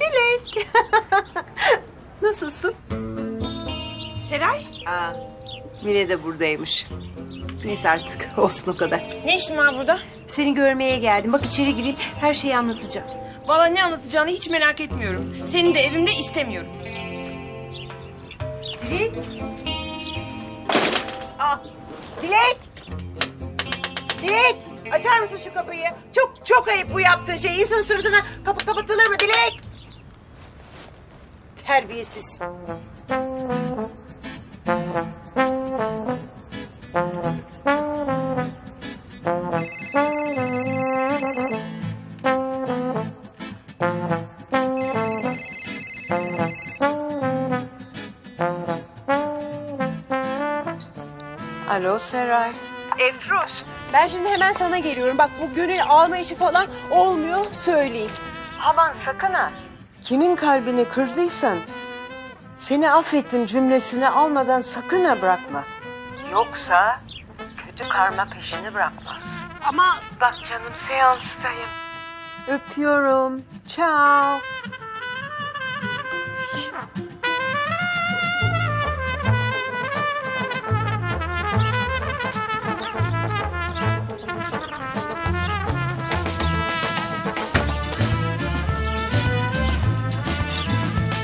Dilek. Nasılsın? Seray, Aa, Mine de buradaymış. Neyse artık olsun o kadar. ne işin var burada? Seni görmeye geldim. Bak içeri gireyim her şeyi anlatacağım. Valla ne anlatacağını hiç merak etmiyorum. Seni de evimde istemiyorum. Dilek. Aa, Dilek. Dilek. Açar mısın şu kapıyı? Çok çok ayıp bu yaptığın şey. İnsanın suratına kapı kapatılır mı Dilek? Terbiyesiz. Alo Seray. Efruz. Ben şimdi hemen sana geliyorum. Bak bu gönül alma işi falan olmuyor söyleyeyim. Aman sakın ha. Kimin kalbini kırdıysan seni affettim cümlesini almadan sakın ha bırakma. Yoksa kötü karma peşini bırakmaz. Ama Bak canım seanstayım. Öpüyorum. Ciao.